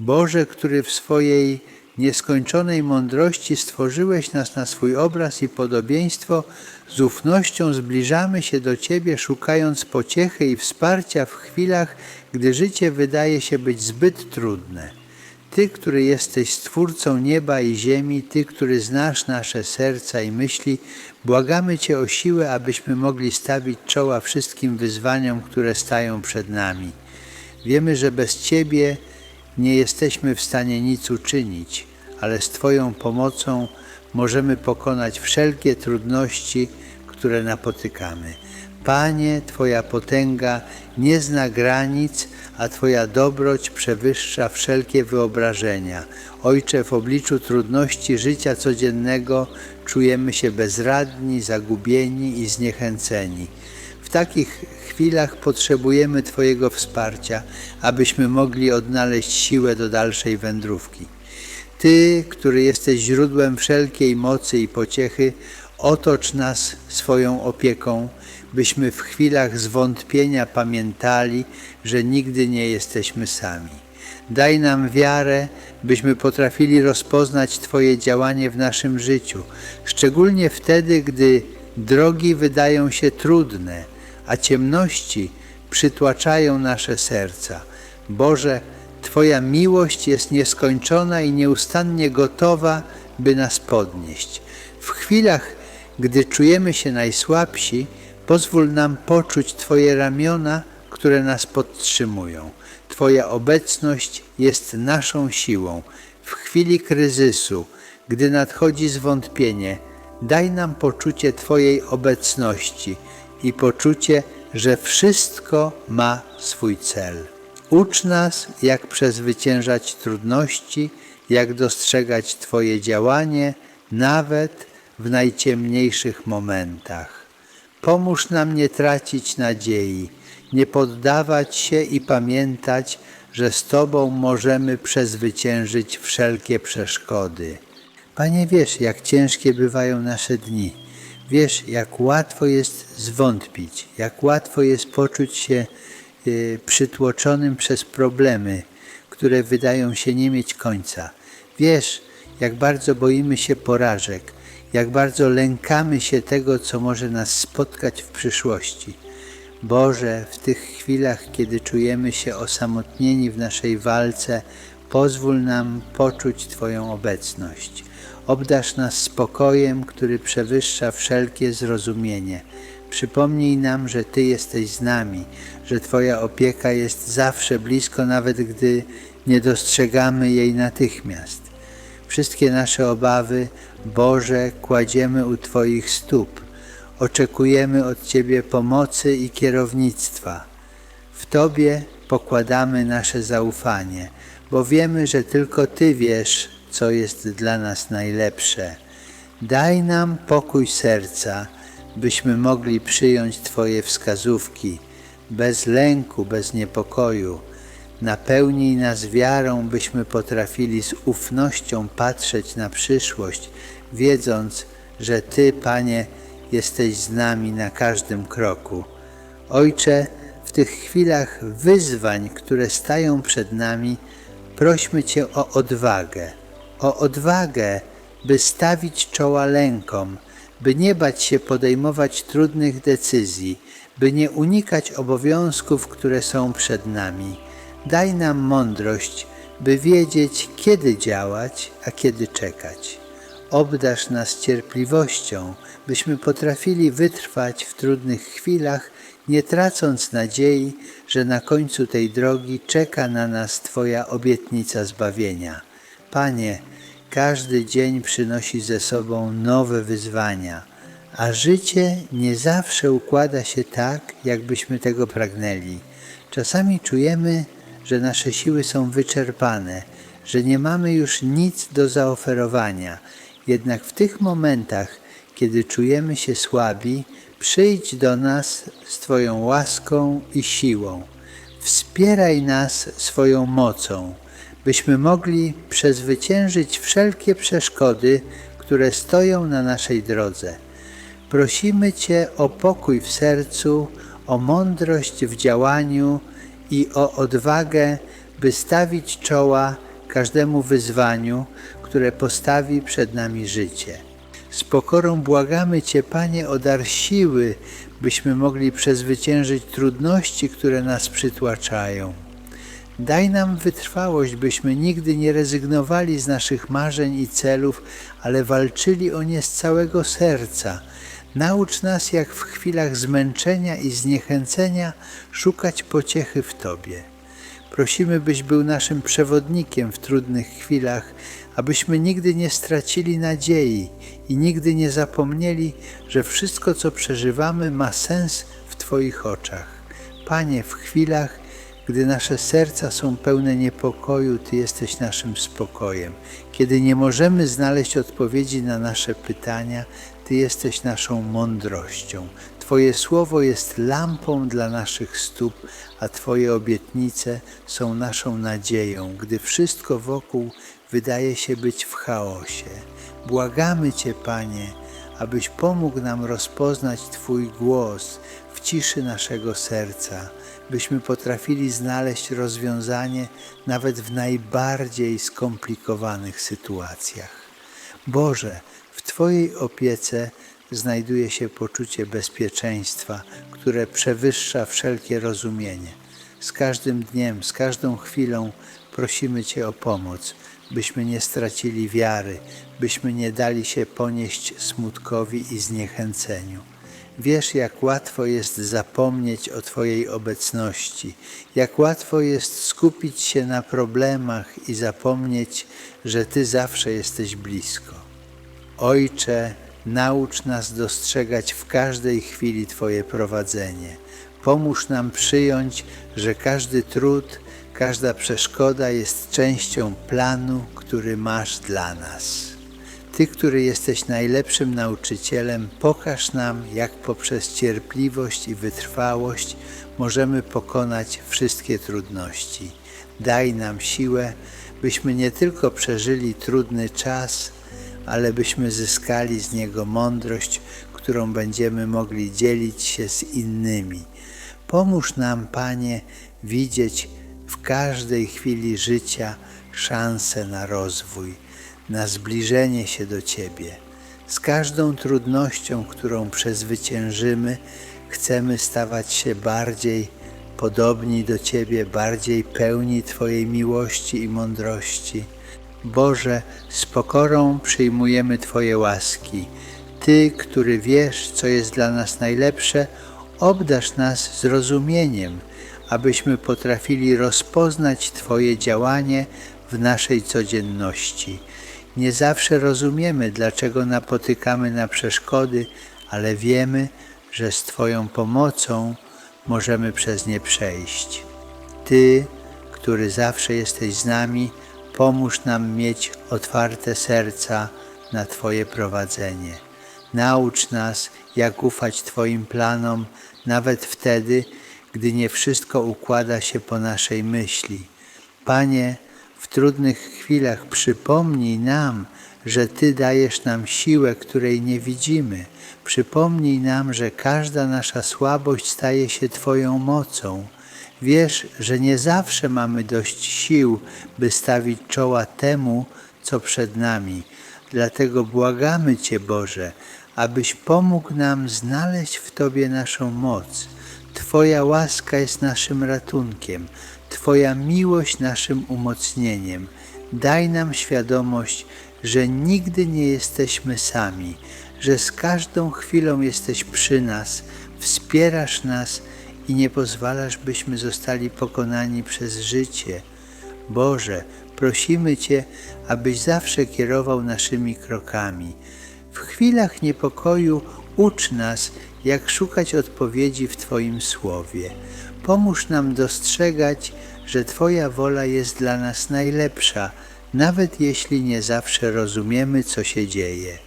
Boże, który w swojej nieskończonej mądrości stworzyłeś nas na swój obraz i podobieństwo, z ufnością zbliżamy się do Ciebie, szukając pociechy i wsparcia w chwilach, gdy życie wydaje się być zbyt trudne. Ty, który jesteś Stwórcą nieba i ziemi, Ty, który znasz nasze serca i myśli, błagamy Cię o siłę, abyśmy mogli stawić czoła wszystkim wyzwaniom, które stają przed nami. Wiemy, że bez Ciebie nie jesteśmy w stanie nic uczynić, ale z Twoją pomocą możemy pokonać wszelkie trudności, które napotykamy. Panie, Twoja potęga nie zna granic, a Twoja dobroć przewyższa wszelkie wyobrażenia. Ojcze, w obliczu trudności życia codziennego czujemy się bezradni, zagubieni i zniechęceni. Takich chwilach potrzebujemy Twojego wsparcia, abyśmy mogli odnaleźć siłę do dalszej wędrówki. Ty, który jesteś źródłem wszelkiej mocy i pociechy, otocz nas swoją opieką, byśmy w chwilach zwątpienia pamiętali, że nigdy nie jesteśmy sami. Daj nam wiarę, byśmy potrafili rozpoznać Twoje działanie w naszym życiu, szczególnie wtedy, gdy drogi wydają się trudne, a ciemności przytłaczają nasze serca. Boże, Twoja miłość jest nieskończona i nieustannie gotowa, by nas podnieść. W chwilach, gdy czujemy się najsłabsi, pozwól nam poczuć Twoje ramiona, które nas podtrzymują. Twoja obecność jest naszą siłą. W chwili kryzysu, gdy nadchodzi zwątpienie, daj nam poczucie Twojej obecności i poczucie, że wszystko ma swój cel. Ucz nas, jak przezwyciężać trudności, jak dostrzegać Twoje działanie, nawet w najciemniejszych momentach. Pomóż nam nie tracić nadziei, nie poddawać się i pamiętać, że z Tobą możemy przezwyciężyć wszelkie przeszkody. Panie, wiesz, jak ciężkie bywają nasze dni. Wiesz, jak łatwo jest zwątpić, jak łatwo jest poczuć się y, przytłoczonym przez problemy, które wydają się nie mieć końca. Wiesz, jak bardzo boimy się porażek, jak bardzo lękamy się tego, co może nas spotkać w przyszłości. Boże, w tych chwilach, kiedy czujemy się osamotnieni w naszej walce, pozwól nam poczuć Twoją obecność. Obdasz nas spokojem, który przewyższa wszelkie zrozumienie. Przypomnij nam, że Ty jesteś z nami, że Twoja opieka jest zawsze blisko, nawet gdy nie dostrzegamy jej natychmiast. Wszystkie nasze obawy, Boże, kładziemy u Twoich stóp. Oczekujemy od Ciebie pomocy i kierownictwa. W Tobie pokładamy nasze zaufanie, bo wiemy, że tylko Ty wiesz, co jest dla nas najlepsze. Daj nam pokój serca, byśmy mogli przyjąć Twoje wskazówki, bez lęku, bez niepokoju. Napełnij nas wiarą, byśmy potrafili z ufnością patrzeć na przyszłość, wiedząc, że Ty, Panie, jesteś z nami na każdym kroku. Ojcze, w tych chwilach wyzwań, które stają przed nami, prośmy Cię o odwagę, o odwagę, by stawić czoła lękom, by nie bać się podejmować trudnych decyzji, by nie unikać obowiązków, które są przed nami. Daj nam mądrość, by wiedzieć, kiedy działać, a kiedy czekać. Obdasz nas cierpliwością, byśmy potrafili wytrwać w trudnych chwilach, nie tracąc nadziei, że na końcu tej drogi czeka na nas Twoja obietnica zbawienia. Panie, każdy dzień przynosi ze sobą nowe wyzwania, a życie nie zawsze układa się tak, jakbyśmy tego pragnęli. Czasami czujemy, że nasze siły są wyczerpane, że nie mamy już nic do zaoferowania. Jednak w tych momentach, kiedy czujemy się słabi, przyjdź do nas z Twoją łaską i siłą. Wspieraj nas swoją mocą, byśmy mogli przezwyciężyć wszelkie przeszkody, które stoją na naszej drodze. Prosimy Cię o pokój w sercu, o mądrość w działaniu i o odwagę, by stawić czoła każdemu wyzwaniu, które postawi przed nami życie. Z pokorą błagamy Cię, Panie, o dar siły, byśmy mogli przezwyciężyć trudności, które nas przytłaczają. Daj nam wytrwałość, byśmy nigdy nie rezygnowali z naszych marzeń i celów, ale walczyli o nie z całego serca. Naucz nas, jak w chwilach zmęczenia i zniechęcenia szukać pociechy w Tobie. Prosimy, byś był naszym przewodnikiem w trudnych chwilach, abyśmy nigdy nie stracili nadziei i nigdy nie zapomnieli, że wszystko, co przeżywamy, ma sens w Twoich oczach. Panie, w chwilach, gdy nasze serca są pełne niepokoju, Ty jesteś naszym spokojem. Kiedy nie możemy znaleźć odpowiedzi na nasze pytania, Ty jesteś naszą mądrością. Twoje słowo jest lampą dla naszych stóp, a Twoje obietnice są naszą nadzieją, gdy wszystko wokół wydaje się być w chaosie. Błagamy Cię, Panie, abyś pomógł nam rozpoznać Twój głos w ciszy naszego serca, byśmy potrafili znaleźć rozwiązanie nawet w najbardziej skomplikowanych sytuacjach. Boże, w Twojej opiece znajduje się poczucie bezpieczeństwa, które przewyższa wszelkie rozumienie. Z każdym dniem, z każdą chwilą prosimy Cię o pomoc, byśmy nie stracili wiary, byśmy nie dali się ponieść smutkowi i zniechęceniu. Wiesz, jak łatwo jest zapomnieć o Twojej obecności, jak łatwo jest skupić się na problemach i zapomnieć, że Ty zawsze jesteś blisko. Ojcze, naucz nas dostrzegać w każdej chwili Twoje prowadzenie. Pomóż nam przyjąć, że każdy trud, każda przeszkoda jest częścią planu, który masz dla nas. Ty, który jesteś najlepszym nauczycielem, pokaż nam, jak poprzez cierpliwość i wytrwałość możemy pokonać wszystkie trudności. Daj nam siłę, byśmy nie tylko przeżyli trudny czas, ale byśmy zyskali z niego mądrość, którą będziemy mogli dzielić się z innymi. Pomóż nam, Panie, widzieć w każdej chwili życia szansę na rozwój, na zbliżenie się do Ciebie. Z każdą trudnością, którą przezwyciężymy, chcemy stawać się bardziej podobni do Ciebie, bardziej pełni Twojej miłości i mądrości. Boże, z pokorą przyjmujemy Twoje łaski. Ty, który wiesz, co jest dla nas najlepsze, obdasz nas zrozumieniem, abyśmy potrafili rozpoznać Twoje działanie w naszej codzienności. Nie zawsze rozumiemy, dlaczego napotykamy na przeszkody, ale wiemy, że z Twoją pomocą możemy przez nie przejść. Ty, który zawsze jesteś z nami, pomóż nam mieć otwarte serca na Twoje prowadzenie. Naucz nas, jak ufać Twoim planom, nawet wtedy, gdy nie wszystko układa się po naszej myśli. Panie, w trudnych chwilach przypomnij nam, że Ty dajesz nam siłę, której nie widzimy. Przypomnij nam, że każda nasza słabość staje się Twoją mocą. Wiesz, że nie zawsze mamy dość sił, by stawić czoła temu, co przed nami. Dlatego błagamy Cię, Boże, abyś pomógł nam znaleźć w Tobie naszą moc. Twoja łaska jest naszym ratunkiem, Twoja miłość naszym umocnieniem. Daj nam świadomość, że nigdy nie jesteśmy sami, że z każdą chwilą jesteś przy nas, wspierasz nas i nie pozwalasz, byśmy zostali pokonani przez życie. Boże, prosimy Cię, abyś zawsze kierował naszymi krokami. W chwilach niepokoju ucz nas, jak szukać odpowiedzi w Twoim słowie. Pomóż nam dostrzegać, że Twoja wola jest dla nas najlepsza, nawet jeśli nie zawsze rozumiemy, co się dzieje.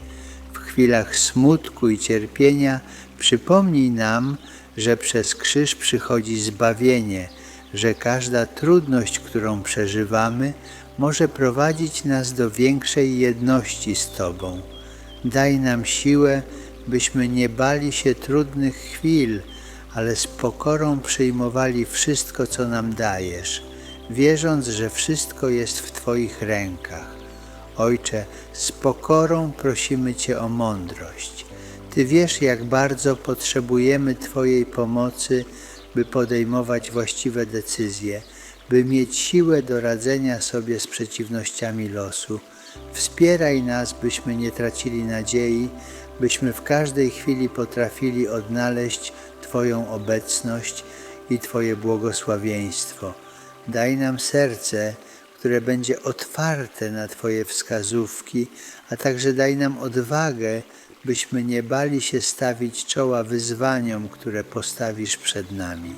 W chwilach smutku i cierpienia przypomnij nam, że przez krzyż przychodzi zbawienie, że każda trudność, którą przeżywamy, może prowadzić nas do większej jedności z Tobą. Daj nam siłę, byśmy nie bali się trudnych chwil, ale z pokorą przyjmowali wszystko, co nam dajesz. wierząc, że wszystko jest w Twoich rękach. Ojcze, z pokorą prosimy Cię o mądrość. Ty wiesz, jak bardzo potrzebujemy Twojej pomocy, by podejmować właściwe decyzje, by mieć siłę do radzenia sobie z przeciwnościami losu. Wspieraj nas, byśmy nie tracili nadziei, byśmy w każdej chwili potrafili odnaleźć Twoją obecność i Twoje błogosławieństwo. Daj nam serce, które będzie otwarte na Twoje wskazówki, a także daj nam odwagę, byśmy nie bali się stawić czoła wyzwaniom, które postawisz przed nami.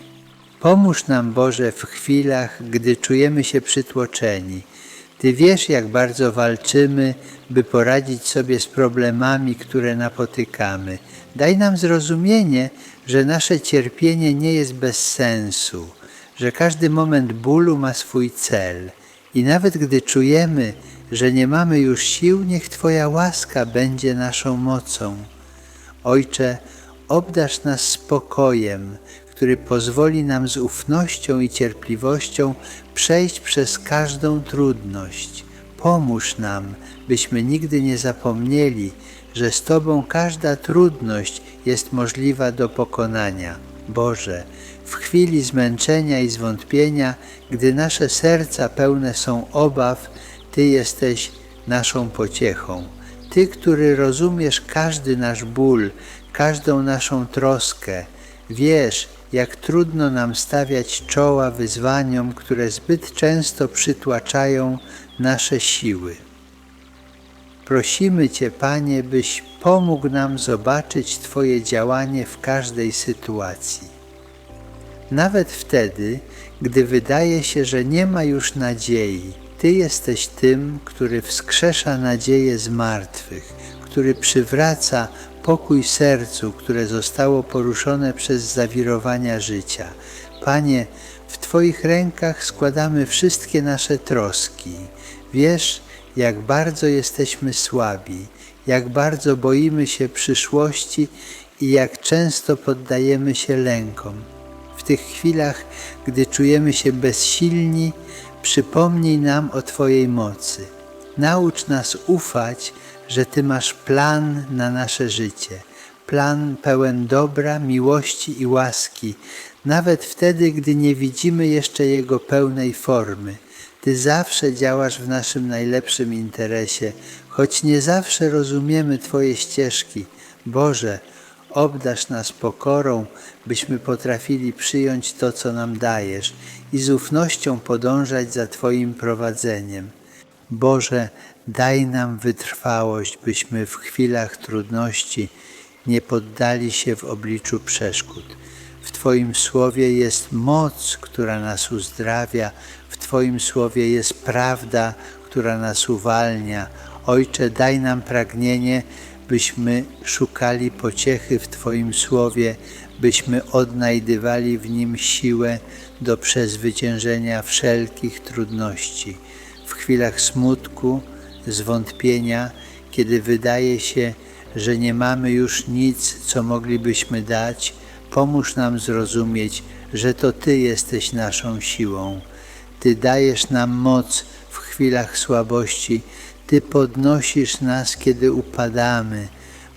Pomóż nam, Boże, w chwilach, gdy czujemy się przytłoczeni. Ty wiesz, jak bardzo walczymy, by poradzić sobie z problemami, które napotykamy. Daj nam zrozumienie, że nasze cierpienie nie jest bez sensu, że każdy moment bólu ma swój cel. I nawet gdy czujemy, że nie mamy już sił, niech Twoja łaska będzie naszą mocą. Ojcze, obdasz nas spokojem, który pozwoli nam z ufnością i cierpliwością przejść przez każdą trudność. Pomóż nam, byśmy nigdy nie zapomnieli, że z Tobą każda trudność jest możliwa do pokonania. Boże, w chwili zmęczenia i zwątpienia, gdy nasze serca pełne są obaw, Ty jesteś naszą pociechą. Ty, który rozumiesz każdy nasz ból, każdą naszą troskę, wiesz, jak trudno nam stawiać czoła wyzwaniom, które zbyt często przytłaczają nasze siły. Prosimy Cię, Panie, byś pomógł nam zobaczyć Twoje działanie w każdej sytuacji. Nawet wtedy, gdy wydaje się, że nie ma już nadziei, Ty jesteś tym, który wskrzesza nadzieję z martwych, który przywraca pokój sercu, które zostało poruszone przez zawirowania życia. Panie, w Twoich rękach składamy wszystkie nasze troski. Wiesz, jak bardzo jesteśmy słabi, jak bardzo boimy się przyszłości i jak często poddajemy się lękom. W tych chwilach, gdy czujemy się bezsilni, przypomnij nam o Twojej mocy. Naucz nas ufać, że Ty masz plan na nasze życie. Plan pełen dobra, miłości i łaski, nawet wtedy, gdy nie widzimy jeszcze Jego pełnej formy. Ty zawsze działasz w naszym najlepszym interesie, choć nie zawsze rozumiemy Twoje ścieżki. Boże, obdasz nas pokorą, byśmy potrafili przyjąć to, co nam dajesz i z ufnością podążać za Twoim prowadzeniem. Boże, daj nam wytrwałość, byśmy w chwilach trudności nie poddali się w obliczu przeszkód. W Twoim słowie jest moc, która nas uzdrawia, w Twoim słowie jest prawda, która nas uwalnia. Ojcze, daj nam pragnienie, byśmy szukali pociechy w Twoim słowie, byśmy odnajdywali w nim siłę do przezwyciężenia wszelkich trudności. W chwilach smutku, zwątpienia, kiedy wydaje się, że nie mamy już nic, co moglibyśmy dać, pomóż nam zrozumieć, że to Ty jesteś naszą siłą. Ty dajesz nam moc w chwilach słabości, Ty podnosisz nas, kiedy upadamy.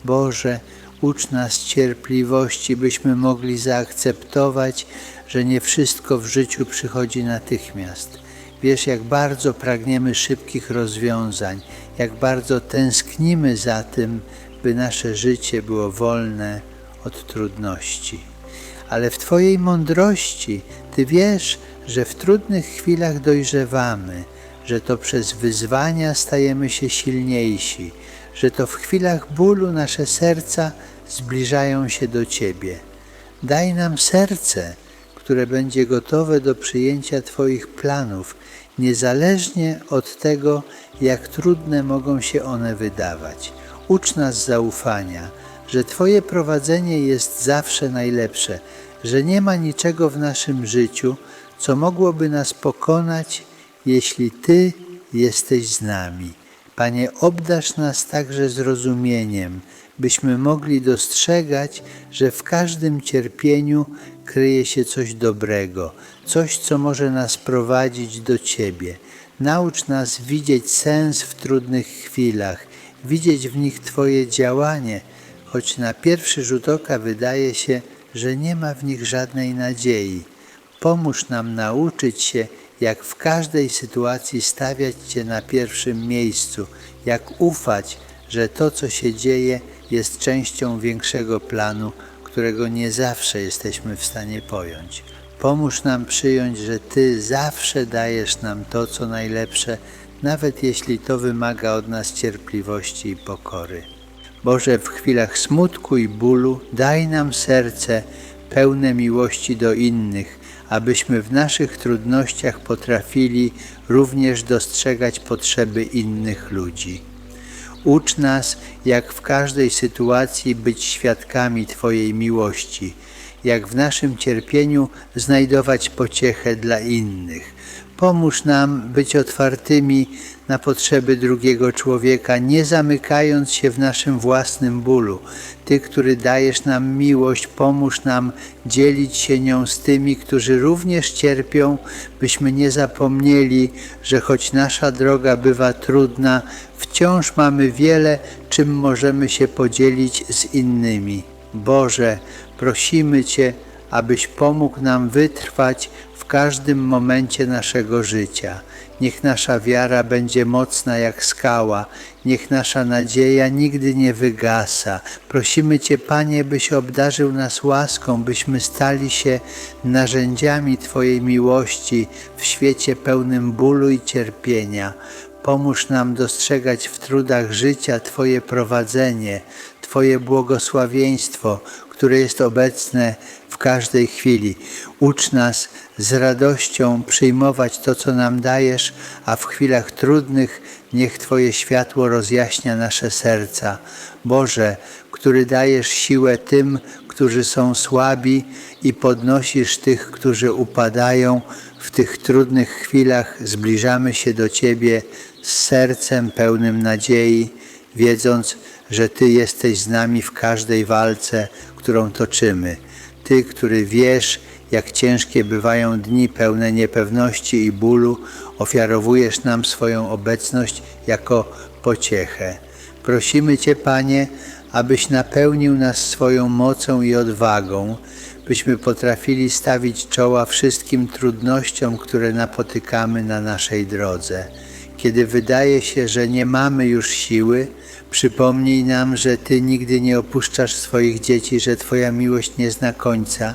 Boże, ucz nas cierpliwości, byśmy mogli zaakceptować, że nie wszystko w życiu przychodzi natychmiast. Wiesz, jak bardzo pragniemy szybkich rozwiązań, jak bardzo tęsknimy za tym, by nasze życie było wolne od trudności. Ale w Twojej mądrości Ty wiesz, że w trudnych chwilach dojrzewamy, że to przez wyzwania stajemy się silniejsi, że to w chwilach bólu nasze serca zbliżają się do Ciebie. Daj nam serce, które będzie gotowe do przyjęcia Twoich planów, niezależnie od tego, jak trudne mogą się one wydawać. Ucz nas zaufania, że Twoje prowadzenie jest zawsze najlepsze, że nie ma niczego w naszym życiu, co mogłoby nas pokonać, jeśli Ty jesteś z nami. Panie, obdasz nas także zrozumieniem, byśmy mogli dostrzegać, że w każdym cierpieniu, kryje się coś dobrego, coś, co może nas prowadzić do Ciebie. Naucz nas widzieć sens w trudnych chwilach, widzieć w nich Twoje działanie, choć na pierwszy rzut oka wydaje się, że nie ma w nich żadnej nadziei. Pomóż nam nauczyć się, jak w każdej sytuacji stawiać Cię na pierwszym miejscu, jak ufać, że to, co się dzieje, jest częścią większego planu, którego nie zawsze jesteśmy w stanie pojąć. Pomóż nam przyjąć, że Ty zawsze dajesz nam to, co najlepsze, nawet jeśli to wymaga od nas cierpliwości i pokory. Boże, w chwilach smutku i bólu daj nam serce pełne miłości do innych, abyśmy w naszych trudnościach potrafili również dostrzegać potrzeby innych ludzi. Ucz nas, jak w każdej sytuacji być świadkami Twojej miłości, jak w naszym cierpieniu znajdować pociechę dla innych. Pomóż nam być otwartymi na potrzeby drugiego człowieka, nie zamykając się w naszym własnym bólu. Ty, który dajesz nam miłość, pomóż nam dzielić się nią z tymi, którzy również cierpią, byśmy nie zapomnieli, że choć nasza droga bywa trudna, wciąż mamy wiele, czym możemy się podzielić z innymi. Boże, prosimy Cię, abyś pomógł nam wytrwać w każdym momencie naszego życia. Niech nasza wiara będzie mocna jak skała, niech nasza nadzieja nigdy nie wygasa. Prosimy Cię, Panie, byś obdarzył nas łaską, byśmy stali się narzędziami Twojej miłości w świecie pełnym bólu i cierpienia. Pomóż nam dostrzegać w trudach życia Twoje prowadzenie, Twoje błogosławieństwo, które jest obecne w każdej chwili. Ucz nas z radością przyjmować to, co nam dajesz, a w chwilach trudnych niech Twoje światło rozjaśnia nasze serca. Boże, który dajesz siłę tym, którzy są słabi i podnosisz tych, którzy upadają, w tych trudnych chwilach zbliżamy się do Ciebie z sercem pełnym nadziei, wiedząc, że Ty jesteś z nami w każdej walce, którą toczymy. Ty, który wiesz, jak ciężkie bywają dni pełne niepewności i bólu, ofiarowujesz nam swoją obecność jako pociechę. Prosimy Cię, Panie, abyś napełnił nas swoją mocą i odwagą, byśmy potrafili stawić czoła wszystkim trudnościom, które napotykamy na naszej drodze. Kiedy wydaje się, że nie mamy już siły, przypomnij nam, że Ty nigdy nie opuszczasz swoich dzieci, że Twoja miłość nie zna końca.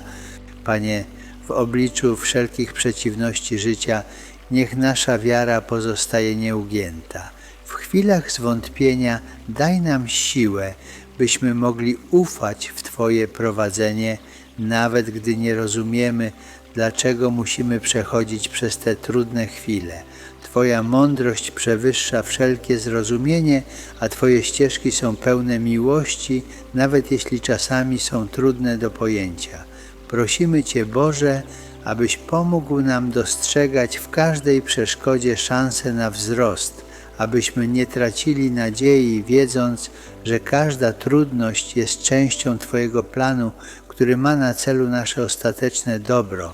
Panie, w obliczu wszelkich przeciwności życia, niech nasza wiara pozostaje nieugięta. W chwilach zwątpienia daj nam siłę, byśmy mogli ufać w Twoje prowadzenie, nawet gdy nie rozumiemy, dlaczego musimy przechodzić przez te trudne chwile. Twoja mądrość przewyższa wszelkie zrozumienie, a Twoje ścieżki są pełne miłości, nawet jeśli czasami są trudne do pojęcia. Prosimy Cię, Boże, abyś pomógł nam dostrzegać w każdej przeszkodzie szansę na wzrost, abyśmy nie tracili nadziei, wiedząc, że każda trudność jest częścią Twojego planu, który ma na celu nasze ostateczne dobro.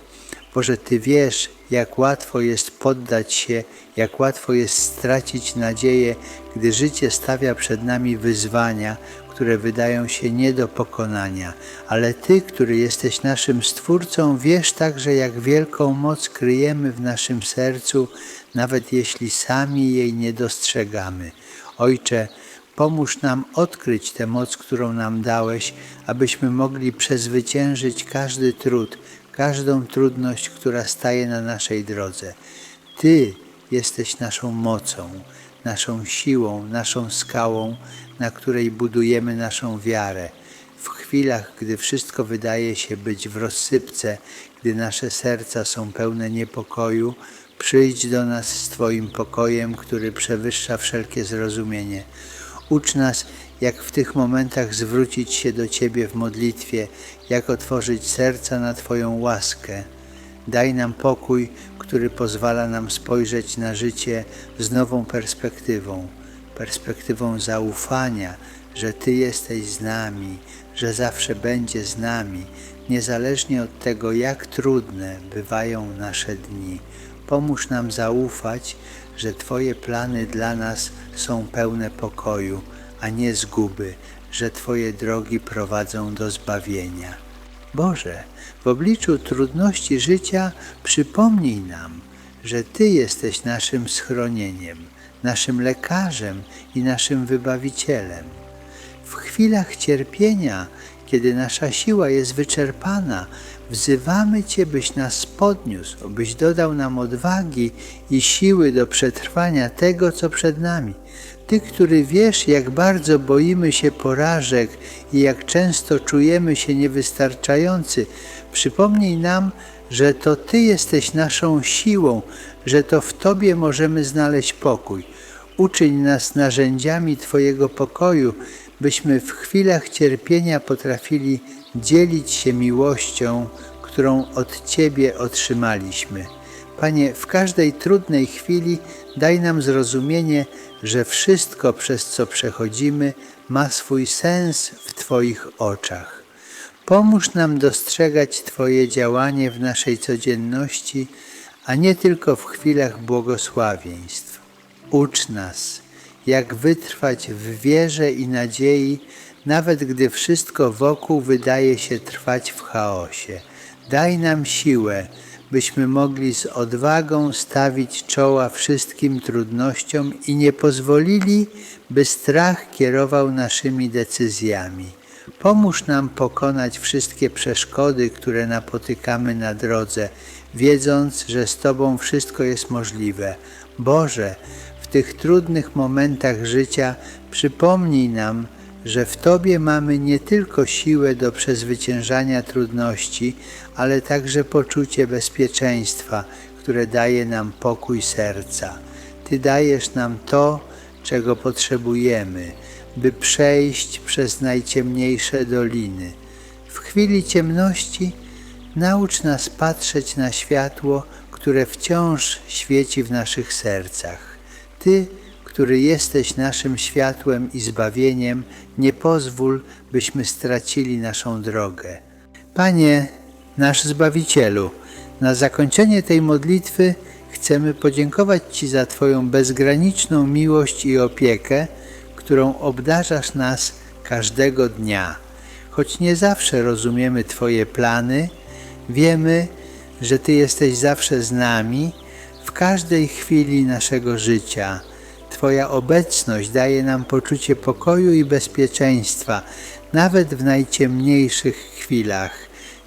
Boże, Ty wiesz, jak łatwo jest poddać się, jak łatwo jest stracić nadzieję, gdy życie stawia przed nami wyzwania, które wydają się nie do pokonania. Ale Ty, który jesteś naszym Stwórcą, wiesz także, jak wielką moc kryjemy w naszym sercu, nawet jeśli sami jej nie dostrzegamy. Ojcze, Pomóż nam odkryć tę moc, którą nam dałeś, abyśmy mogli przezwyciężyć każdy trud, każdą trudność, która staje na naszej drodze. Ty jesteś naszą mocą, naszą siłą, naszą skałą, na której budujemy naszą wiarę. W chwilach, gdy wszystko wydaje się być w rozsypce, gdy nasze serca są pełne niepokoju, przyjdź do nas z Twoim pokojem, który przewyższa wszelkie zrozumienie. Ucz nas, jak w tych momentach zwrócić się do Ciebie w modlitwie, jak otworzyć serca na Twoją łaskę. Daj nam pokój, który pozwala nam spojrzeć na życie z nową perspektywą, perspektywą zaufania, że Ty jesteś z nami, że zawsze będzie z nami. niezależnie od tego, jak trudne bywają nasze dni. Pomóż nam zaufać, że Twoje plany dla nas są pełne pokoju, a nie zguby, że Twoje drogi prowadzą do zbawienia. Boże, w obliczu trudności życia przypomnij nam, że Ty jesteś naszym schronieniem, naszym lekarzem i naszym wybawicielem. W chwilach cierpienia, kiedy nasza siła jest wyczerpana, wzywamy Cię, byś nas podniósł, byś dodał nam odwagi i siły do przetrwania tego, co przed nami. Ty, który wiesz, jak bardzo boimy się porażek i jak często czujemy się niewystarczający, przypomnij nam, że to Ty jesteś naszą siłą, że to w Tobie możemy znaleźć pokój. Uczyń nas narzędziami Twojego pokoju, byśmy w chwilach cierpienia potrafili dzielić się miłością, którą od Ciebie otrzymaliśmy. Panie, w każdej trudnej chwili daj nam zrozumienie, że wszystko, przez co przechodzimy, ma swój sens w Twoich oczach. Pomóż nam dostrzegać Twoje działanie w naszej codzienności, a nie tylko w chwilach błogosławieństw. Ucz nas, jak wytrwać w wierze i nadziei, nawet gdy wszystko wokół wydaje się trwać w chaosie. Daj nam siłę, byśmy mogli z odwagą stawić czoła wszystkim trudnościom i nie pozwolili, by strach kierował naszymi decyzjami. Pomóż nam pokonać wszystkie przeszkody, które napotykamy na drodze, wiedząc, że z Tobą wszystko jest możliwe. Boże, tych trudnych momentach życia przypomnij nam, że w Tobie mamy nie tylko siłę do przezwyciężania trudności, ale także poczucie bezpieczeństwa, które daje nam pokój serca. Ty dajesz nam to, czego potrzebujemy, by przejść przez najciemniejsze doliny. W chwili ciemności naucz nas patrzeć na światło, które wciąż świeci w naszych sercach. Ty, który jesteś naszym światłem i zbawieniem, nie pozwól, byśmy stracili naszą drogę. Panie, nasz Zbawicielu, na zakończenie tej modlitwy chcemy podziękować Ci za Twoją bezgraniczną miłość i opiekę, którą obdarzasz nas każdego dnia. Choć nie zawsze rozumiemy Twoje plany, wiemy, że Ty jesteś zawsze z nami każdej chwili naszego życia. Twoja obecność daje nam poczucie pokoju i bezpieczeństwa, nawet w najciemniejszych chwilach.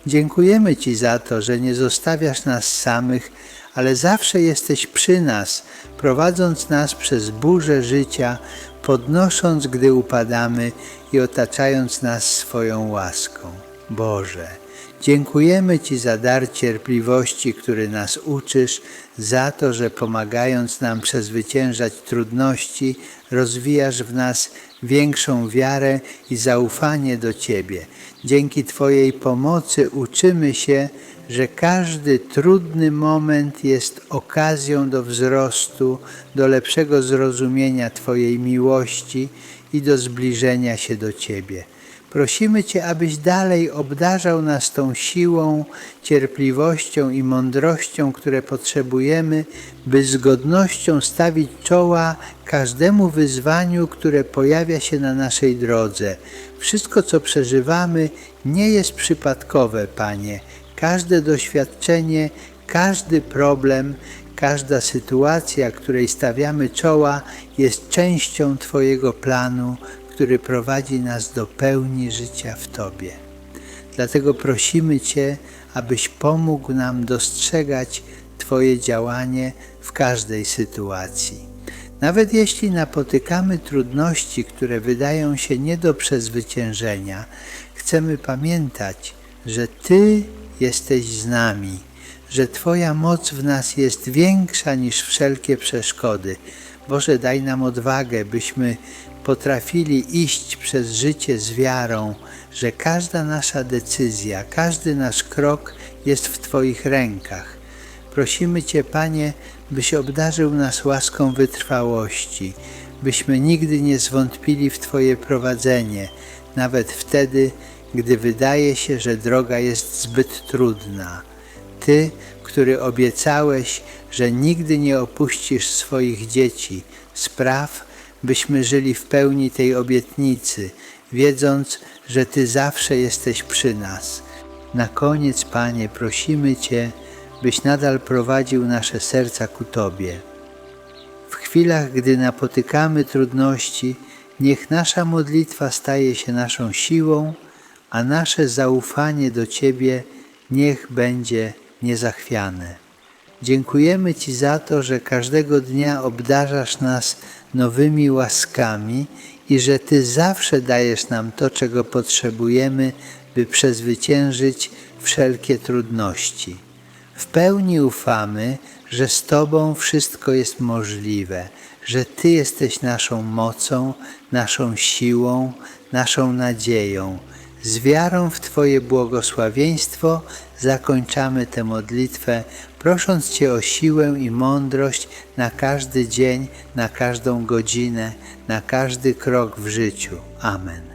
Dziękujemy Ci za to, że nie zostawiasz nas samych, ale zawsze jesteś przy nas, prowadząc nas przez burzę życia, podnosząc, gdy upadamy i otaczając nas swoją łaską. Boże, dziękujemy Ci za dar cierpliwości, który nas uczysz, za to, że pomagając nam przezwyciężać trudności, rozwijasz w nas większą wiarę i zaufanie do Ciebie. Dzięki Twojej pomocy uczymy się, że każdy trudny moment jest okazją do wzrostu, do lepszego zrozumienia Twojej miłości i do zbliżenia się do Ciebie. Prosimy Cię, abyś dalej obdarzał nas tą siłą, cierpliwością i mądrością, które potrzebujemy, by z godnością stawić czoła każdemu wyzwaniu, które pojawia się na naszej drodze. Wszystko, co przeżywamy, nie jest przypadkowe, Panie. Każde doświadczenie, każdy problem, każda sytuacja, której stawiamy czoła, jest częścią Twojego planu, który prowadzi nas do pełni życia w Tobie. Dlatego prosimy Cię, abyś pomógł nam dostrzegać Twoje działanie w każdej sytuacji. Nawet jeśli napotykamy trudności, które wydają się nie do przezwyciężenia, chcemy pamiętać, że Ty jesteś z nami, że Twoja moc w nas jest większa niż wszelkie przeszkody. Boże, daj nam odwagę, byśmy potrafili iść przez życie z wiarą, że każda nasza decyzja, każdy nasz krok jest w Twoich rękach. Prosimy Cię, Panie, byś obdarzył nas łaską wytrwałości, byśmy nigdy nie zwątpili w Twoje prowadzenie, nawet wtedy, gdy wydaje się, że droga jest zbyt trudna. Ty, który obiecałeś, że nigdy nie opuścisz swoich dzieci, spraw, byśmy żyli w pełni tej obietnicy, wiedząc, że Ty zawsze jesteś przy nas. Na koniec, Panie, prosimy Cię, byś nadal prowadził nasze serca ku Tobie. W chwilach, gdy napotykamy trudności, niech nasza modlitwa staje się naszą siłą, a nasze zaufanie do Ciebie niech będzie niezachwiane. Dziękujemy Ci za to, że każdego dnia obdarzasz nas nowymi łaskami i że Ty zawsze dajesz nam to, czego potrzebujemy, by przezwyciężyć wszelkie trudności. W pełni ufamy, że z Tobą wszystko jest możliwe, że Ty jesteś naszą mocą, naszą siłą, naszą nadzieją. Z wiarą w Twoje błogosławieństwo zakończamy tę modlitwę, prosząc Cię o siłę i mądrość na każdy dzień, na każdą godzinę, na każdy krok w życiu. Amen.